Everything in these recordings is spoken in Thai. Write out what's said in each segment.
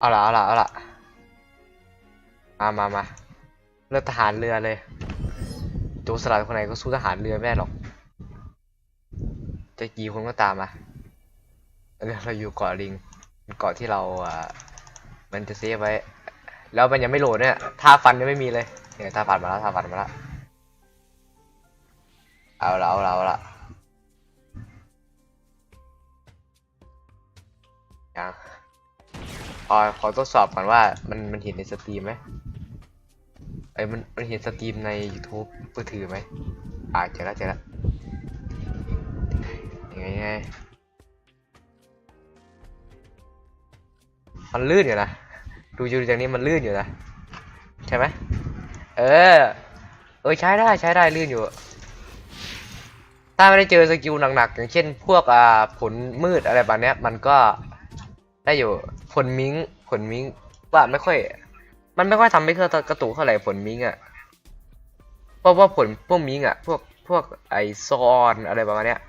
เอาละเอาละเอาละมามามาเลือกทหารเรือเลยโจรสลัดคนไหนก็สู้ทหารเรือไม่ได้หรอก จะกี่คนก็ตามมาเออเราอยู่เกาะลิงเป็นเกาะที่เราอ่ามันจะเซฟไว้ แล้วมันยังไม่โหลดเนี่ยท่าฟันยังไม่มีเลยเนี่ยท่าฟันมาแล้วท่าฟันมาแล้วเอาละเอาละเอาละยัง ขอขอทดสอบก่อนว่ามันมันเห็นในสตรีมไหมเอ้ยมันมันเห็นสตรีมใน YouTube มือถือไหมอ่าเจอแล้วเจอแล้วยังไงยังไงมันลื่นอยู่นะดูอยู่จากนี้มันลื่นอยู่นะใช่ไหมเออเออใช้ได้ใช้ได้ลื่นอยู่ ถ้าไม่ได้เจอสกิลหนักๆอย่างเช่น พวกอ่าผลมืดอะไรแบบเนี้ยมันก็ ได้อยู่ผลมิงผลมิงว่าไม่ค่อย มันไม่ค่อยทำให้เครื่องกระตุกเท่าไหร่ผลมิงอะเพราะว่าผลพวกมิงอะพวกพวกไอซอนอะไรประมาณเนี้ย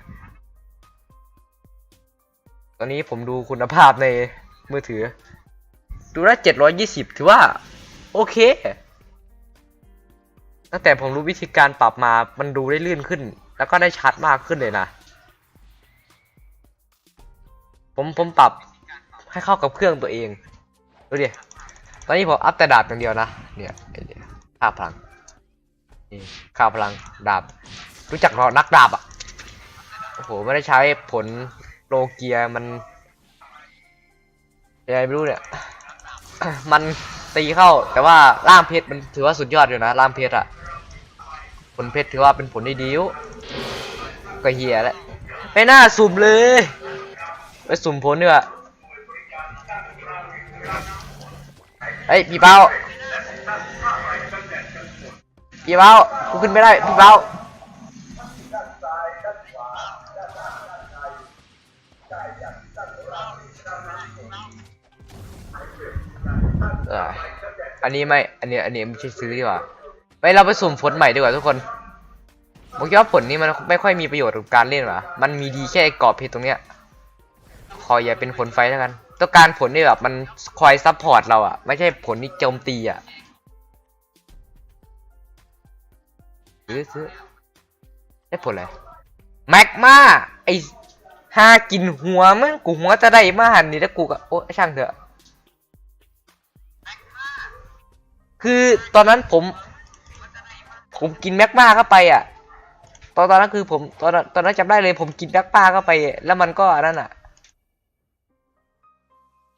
ตอนนี้ผมดูคุณภาพในมือถือ ดูได้เจ็ดร้อยยี่สิบถือว่า โอเค ตั้งแต่ผมรู้วิธีการปรับมามันดูได้ลื่นขึ้น แล้วก็ได้ชัดมากขึ้นเลยนะ ผมผมปรับ ให้เข้ากับเครื่องตัวเองดูดิตอนนี้ผมอัพแต่ดาบอย่างเดียวนะเนี่ยไอ้เนี่ยค่าพลังนี่ค่าพลังดาบ รู้จักหรอนักดาบอะโอ้โหไม่ได้ใช้ผลโลเกียมันยังไงไม่รู้เนี่ยมันตีเข้าแต่ว่าล่ามเพชรมันถือว่าสุดยอดอยู่นะล่ามเพชรอะผลเพชรถือว่าเป็นผลที่ดีวก็เฮียแล้วไม่น่าสุ่มเลยไปสุ่มผลดีกว่า เฮ้ยพี่เป้าพี่เป้ากูขึ้นไม่ได้พี่เป้าอออันนี้ไม่ อันนี้ อันนี้ไม่ใช่ซื้อดีกว่า ไปเราไปสุ่มผลใหม่ดีกว่าทุกคนผมคิดว่าผลนี้มันไม่ค่อยมีประโยชน์กับการเล่นว่ะมันมีดีแค่ไอ้กรอบเพชรตรงเนี้ย ขออย่าเป็นผลไฟแล้วกัน ต้องการผลที่แบบมันคอยซัพพอร์ตเราอะไม่ใช่ผลที่โจมตีอะซื้อซื้อได้ผลอะไรแม็กมาไอฮากินหัวมั้งกูหัวจะได้มาหันนี่แล้วกูก็โอ้ช่างเถอะคือตอนนั้นผม ผมกินแม็กมาเข้าไปอะ ตอนตอนนั้นคือผมตอนตอนนั้นจำได้เลยผมกินแม็กมาเข้าไป แล้วมันก็นนั้นอะ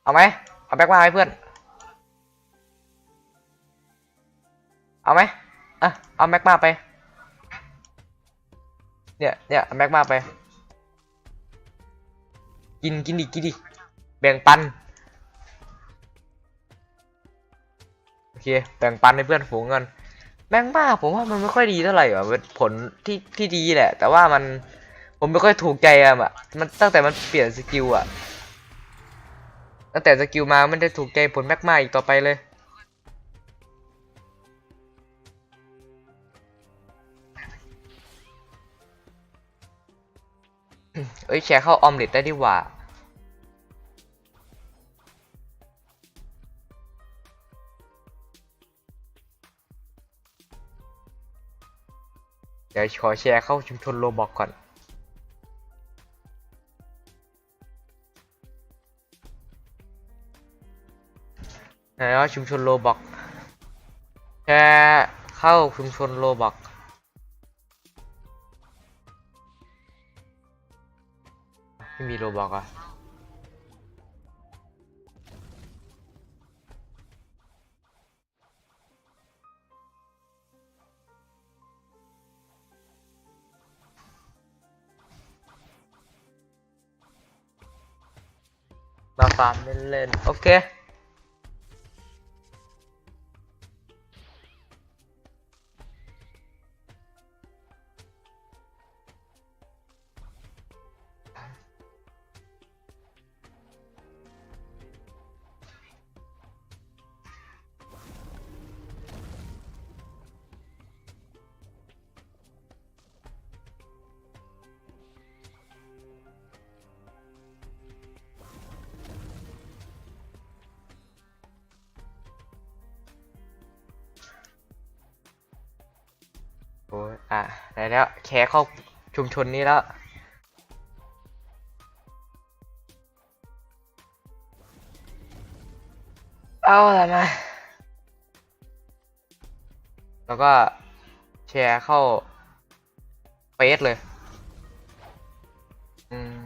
เอาไหมเอาแม็กมาให้เพื่อน เอาไหมอะเอาแม็กมาไป เนี่ยเนี่ยเอาแม็กมาไป กินกินดิกินดิแบ่งปัน โอเค แบ่งปันให้เพื่อนฝูงกันแม่งบ้าผมว่ามันไม่ค่อยดีเท่าไหร่อะเป็นผลที่ที่ดีแหละ แต่ว่ามันผมไม่ค่อยถูกใจอะอะมันตั้งแต่มันเปลี่ยนสกิลอะ ตั้งแต่สกิลมามันได้ถูกใจผลแม็กมาอีกต่อไปเลย เอ้ยแชร์เข้าออมเล็ตได้ดีกว่าเดี๋ยวขอแชร์เข้าชุมชนโลบอกก่อน แล้วชุมชนโลบอกแชร์เข้าชุมชนโลบอกไม่มีโลบอกอะมาฟาร์มเล่นๆโอเค อะได้แล้วแคร์เข้าชุมชนนี้แล้ว เอาละมา แล้วก็แชร์เข้าเฟซเลย อืม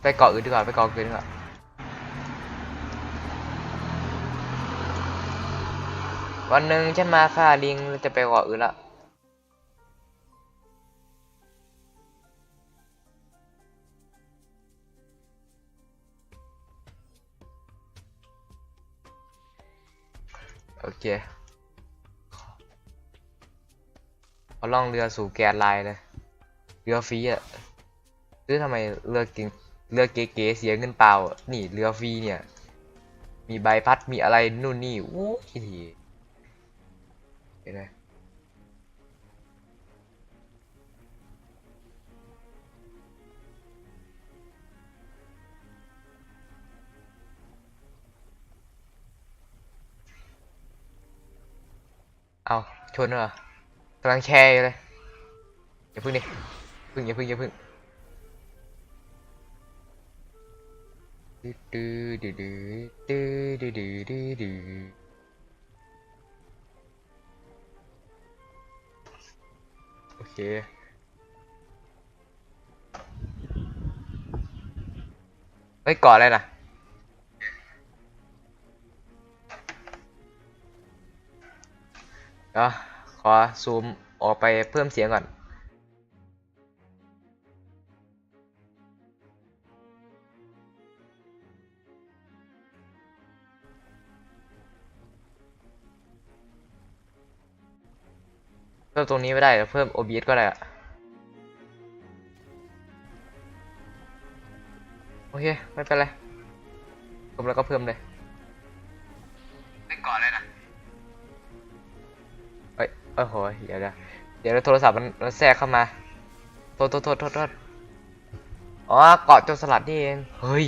ไปเกาะอื่นดีกว่าไปเกาะอื่นดีกว่า วันหนึ่งฉันมาฆ่าลิงจะไปเกาะอื่นละโอเคเอาล่องเรือสู่แกนลน์เลยเรือฟรีอะหรือทำไมเรือเก่งเรือเก๋ๆเสียเงินเปล่า นี่เรือฟรีเนี่ย มีใบพัดมีอะไรนู่นนี่อู้ที เห็นไหมเอาชนเหรอกำลังแชร์อยู่เลยอย่าพึ่งดิพึ่งอย่าพึ่งอย่าพึ่งดื้อดื้อดื้อดื้อดื้อดื้อดื้อ เค เฮ้ยก่ออะไรนะเดี๋ยวขอซูมออกไปเพิ่มเสียงก่อน มตรงนี้ไม่ได้เดี๋ยวเพิ่ม OBS ก็ได้อะโอเค ไม่เป็นไรเพิ่มแล้วก็เพิ่มเลยไม่ก่อนเลยนะเอ้ยโอ้โหเดี๋ยวเดี๋ยวเดี๋ยวโทรศัพท์มันมันแทรกเข้ามาโทษโทษโทษโทษโทษอ๋อเกาะโจรสลัดนี่เองเฮ้ย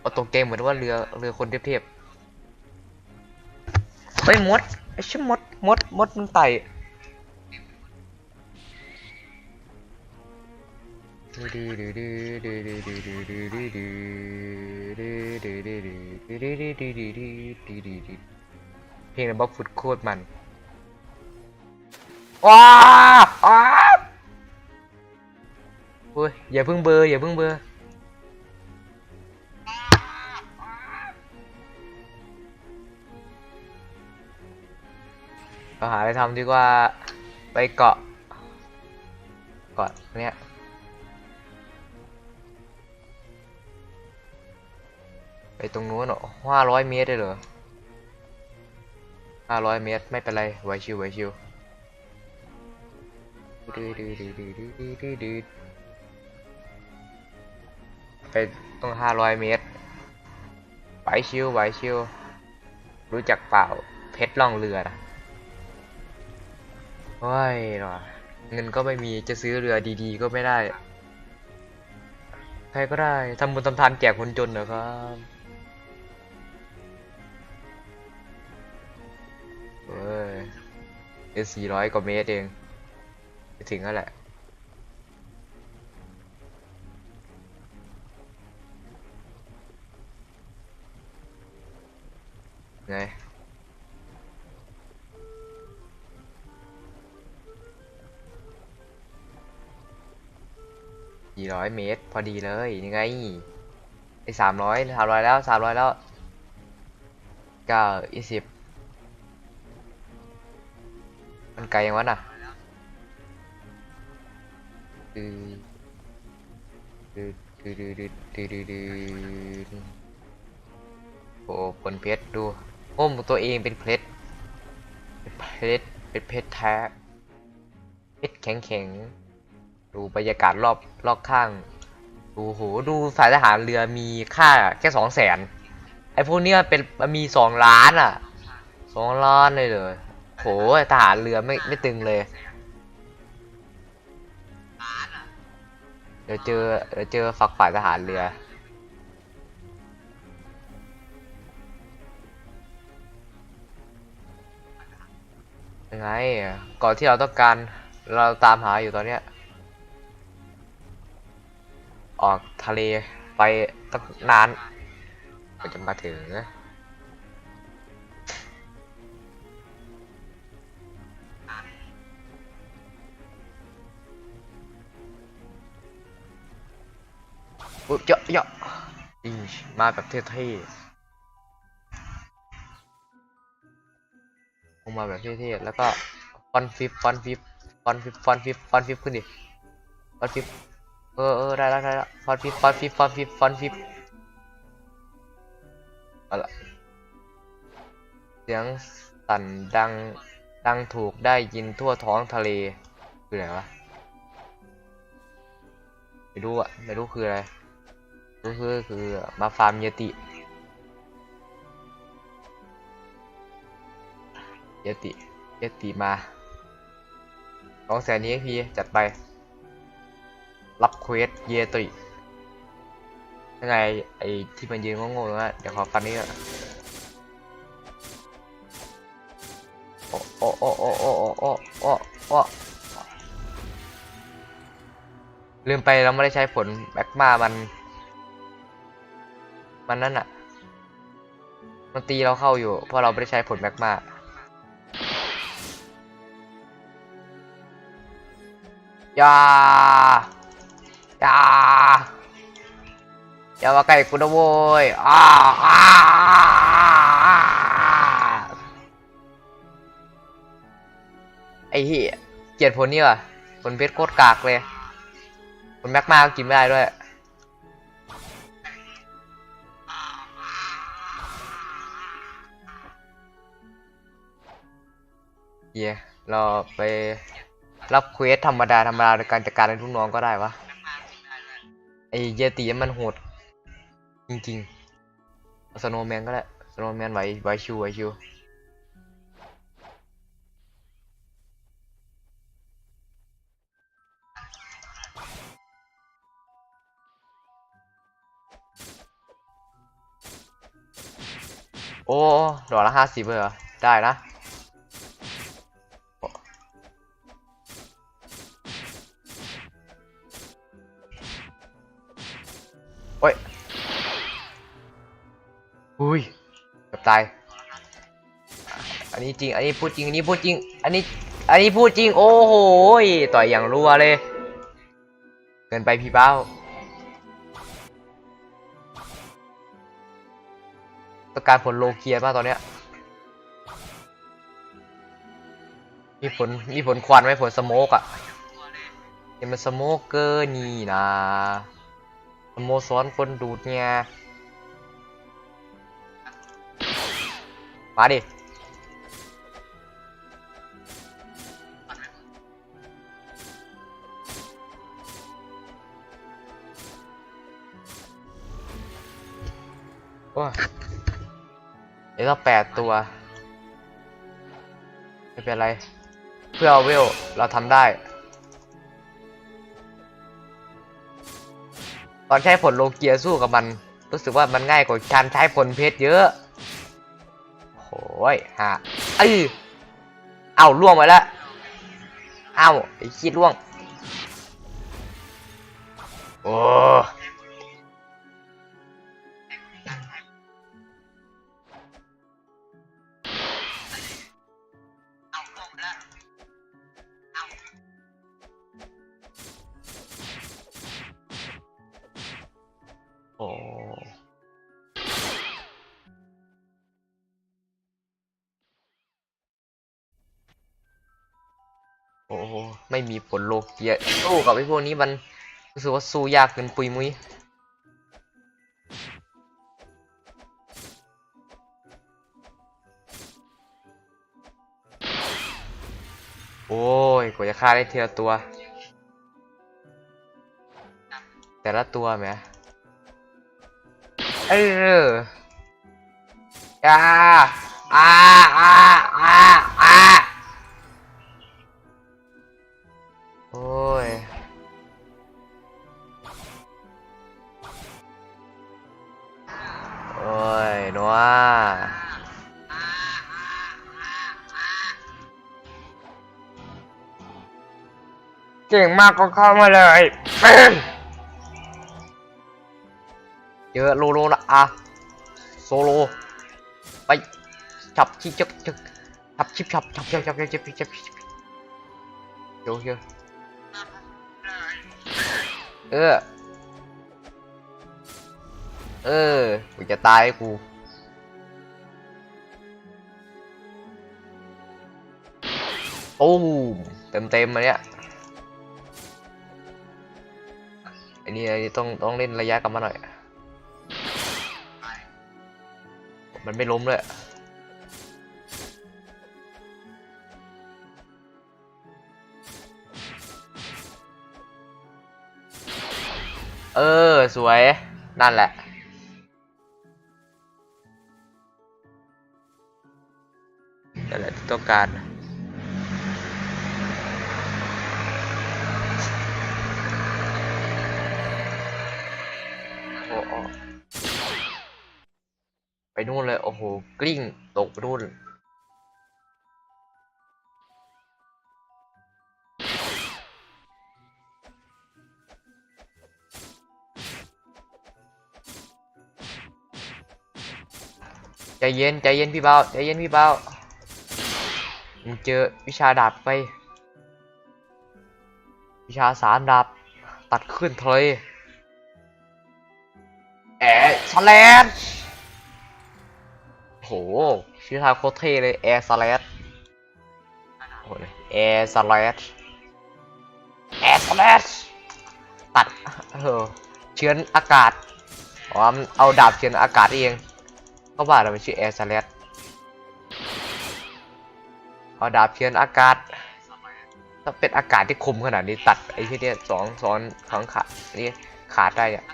เอาตกเกมเหมือนว่าเรือเรือคนเทียบๆเฮ้ยมดไอ้ชิมดมดมดมันไต่ เพลงในบล็อกฟุตโคตรมันว้าอ้าโอ้ยอย่าเพิ่งเบอร์อย่าเพิ่งเบอร์เราหาอะไรทำดีกว่าไปเกาะเกาะเนี้ย ตรงนู้นเหรอห้าร้อยเมตรได้เหรอห้าร้อยเมตรไม่เป็นไรไวชิวไวชิวไปต้องห้าร้อยเมตรไวชิวไวชิวรู้จักเปล่าเพชรล่องเรือนะโอ้ยหรอเงินก็ไม่มีจะซื้อเรือดีๆ ก็ไม่ได้ ใครก็ได้ทำบุญทำทานแจกคนจนเหรอครับ เอสี่ร้อยกว่าเมตรเองไปถึงแล้วแหละไงสี่ร้อยเมตร พอดีเลยยังไงไอ้สามร้อยสามร้อยแล้วสามร้อยแล้วเก้ายี่สิบ ไกลยังวะน่ะดือดือดือดือดือดือดือดือโอ้ผลเพชรดูโอ้มตัวเองเป็นเพชรเป็นเพชรเป็นเพชรแท้เพชรแข็งแข็งดูบรรยากาศรอบรอบข้างดูโหดูสายทหารเรือมีค่าแค่สองแสนไอพวกเนี้ยเป็นมันมีสองล้านอะสองล้านเลยเลย หทหารเรือไม่ไม่ตึงเลยเดี๋ยวเจอเดี๋ยวเจอฝักฝ่ายทหารเรือยังไงก่อนที่เราต้องการเราตามหาอยู่ตอนเนี้ย ออกทะเลไปตั้งนานกว่าจะมาถึงนะ อุ๊ยเยอะเยอะมาแบบเท่ๆลงมาแบบเท่ๆแล้วก็ฟอนฟิปฟอนฟิปฟอนฟิปฟอนฟิปฟอนฟิปขึ้นดิฟอนฟิปเออเออได้แล้วได้แล้วฟอนฟิปฟอนฟิปฟอนฟิปฟอนฟิปเอาละเสียงสั่นดังดังถูกได้ยินทั่วท้องทะเลคืออะไรวะไม่รู้อะไม่รู้คืออะไร รู้คือคือมาฟาร์มเยติ เยติ เยติมาสองแสนนี้พีจัดไป รับเควสเยติยังไงไอ้ที่มันยืนงงๆนะเดี๋ยวขอฟันนี้ก่อนโอ้โอ้โอ้โอ้โอ้โอ้โอ้โอ้โอ้ลืมไปเราไม่ได้ใช้ผลแบ็กมามัน มันนั่นอะมันตีเราเข้าอยู่เพราะเราไม่ได้ใช้ผลแบ็กมาอย่าอย่าอย่ามาใกล้กูนะโว้ยอ้าอ้าไอ้เหี้ยเกลียดผลนี่ว่ะผลเพชรโคตรกากเลยผลแม็กมาก็กินไม่ได้ด้วย เยเราไปรับเควสธรรมดาธรรมดาในการจัดการในลูกน้องก็ได้วะไอเยติมันโหด จริงๆสโนแมนก็ได้สโนแมนไหวไหวชิวไหวชิวโอ้ดอกละห้าสิบเลยเหรอ ได้นะ อุ้ยเกับตาย อันนี้จริง อันนี้พูดจริง อันนี้พูดจริง อันนี้ อันนี้พูดจริง โอ้โห ต่อยอย่างรัวเลย เกินไปพี่เป้า ต้องการผลโลเคียมากตอนเนี้ย มีผล มีผลควันไหมผลสโมกอะเห็นมันสโมกเกอร์นี่นะสโมสรคนดูดเนี่ย มาดิ โอ้ยเดี๋ยวเราแปดตัว ไม่เป็นไร เพื่อเอาเวล เราทำได้ ตอนใช้ผลโลเกียสู้กับมัน รู้สึกว่ามันง่ายกว่าการใช้ผลเพชรเยอะ อ้ยฮะเอ้ยเอาล่วงไปแล้วเอาไอ้คิดล่วง โอ้ โอ้โหไม่มีผลโลเกียสู้กับไอ้พวกนี้มันรู้สึกว่าสู้ยากเกินปุยมุ้ยโอ้ยกว่าจะฆ่าได้ทีละตัว แต่ละตัวแหมเอออ่าอ่า ก่งมากก็เข้ามาเลยเจอโลโลละอะโซโลไปฉับชิบชับชับฉับชิบฉับฉับฉับฉับฉับฉับฉับเดี๋ยวเดี๋ยวเออเออกูจะตายกูโอ้เต็มเต็มมาเนี่ย อันนี้อันนี้ต้องต้องเล่นระยะกับมันหน่อย มันไม่ล้มเลยเออ สวย นั่นแหละ นั่นแหละที่ต้องการ โอ้โอ้ ไปนู่นเลย โอ้โห กลิ้ง ตกไปนู่นใจเย็น ใจเย็นพี่เบาใจเย็นพี่เบามึงเจอวิชาดาบไป วิชาสามดาบ ตัดขึ้นทะเลแอร์สแลด โหชื่อทางโคตรเท่เลยแอร์สแลดโอ้โหแอร์สแลดแอร์สแลดตัดเออเชื้ออากาศอ๋อมันเอาดาบเชื้ออากาศเองเขาบอกเรามันชื่อแอร์สแลดเอาดาบเชื้ออากาศถ้าเป็นอากาศที่คมขนาดนี้ตัดไอ้ที่เนี่ยสองซ้อนสองขานี่ขาดได้เนี่ย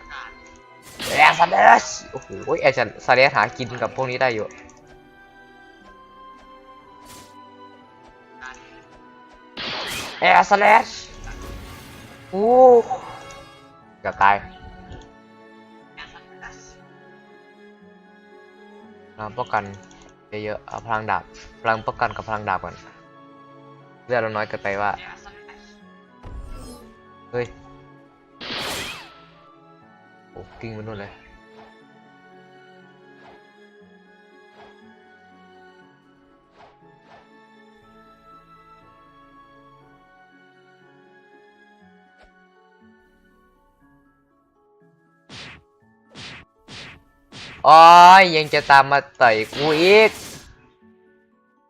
แอร์ซันเดสโอ้โหแอร์ซันเดสหากินกับพวกนี้ได้อยู่ แอร์ซันเดสโอ้เกับตายพลังป้องกันเยอะๆเอาพลังดาบพลังป้องกันกับพลังดาบก่อนเลือดเราน้อยเกินไปว่าเฮ้ยโอ้กิ้งมันนู่นเลย อ้ยยังจะตามมาต่อยกูอีก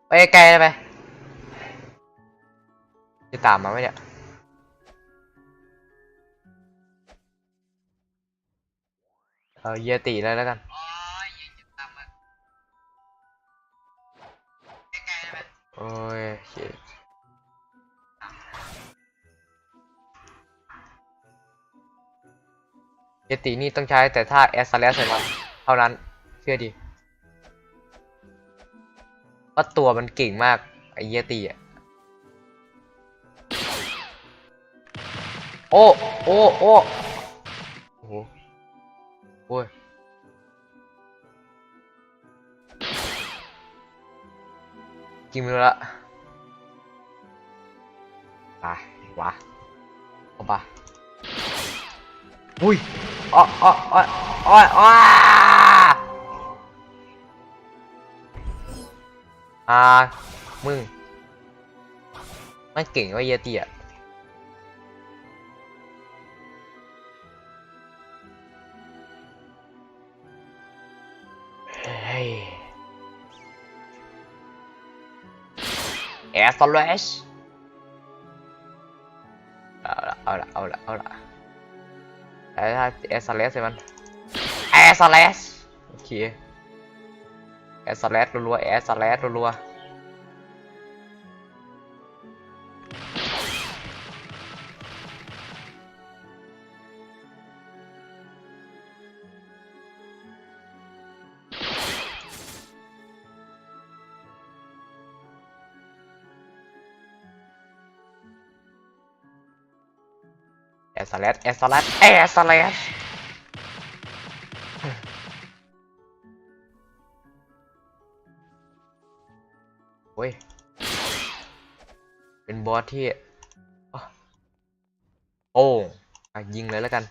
ไปไกลไป จะตามมาไหมเนี่ยเอาเยติเลยแล้วกันโอ้ยเหยเยตินี่ต้องใช้แต่ถ้าแอสซาเลสใส่มัน เท่านั้น เชื่อดิว่าตัวมันเก่งมาก ไอเยติอะ โอ้ โอ้ โอ้โอ้โหโอ้ยกินไปแล้วละไปวะเอาไปอุ้ยอ้ออ้ออ้ออ้อ อ่า มึง มันเก่งว่าเยติอะเฮ้ยแอร์สแลชเอาละเอาละเอาละเอาละแล้วถ้าแอสแลชใช่มันแอร์สแลชโอเค แอร์สแลชรัวๆแอร์สแลชรัวๆแอร์สแลชแอร์สแลชแอร์สแลช บอสที่ โอ้อะยิงเลยแล้วกัน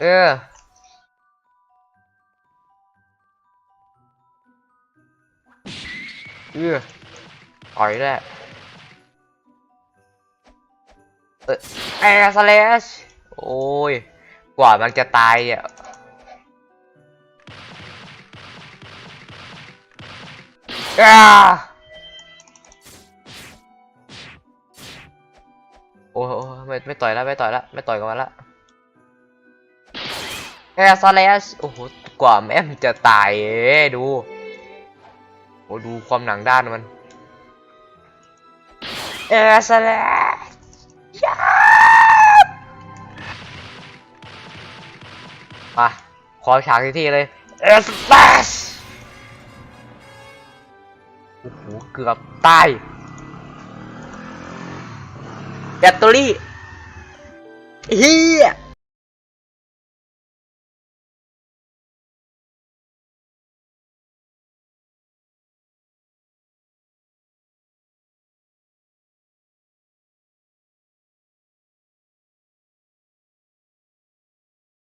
เออเออต่อยด้วเออแอร์สเลชโอ้ย กว่ามันจะตายอะอ่า โอ้โหไม่ไม่ต่อยแล้วไม่ต่อยแล้วไม่ต่อยกับมันละแอร์สเลชโอ้โหกว่าแม่มจะตายเอ้ดูโอ้ดูความหนังด้านมันเออสแลชยามาขอฉากที่ที่เลยเอสแลชโอ้โหเกือบตาย แบตเตอรี่เฮีย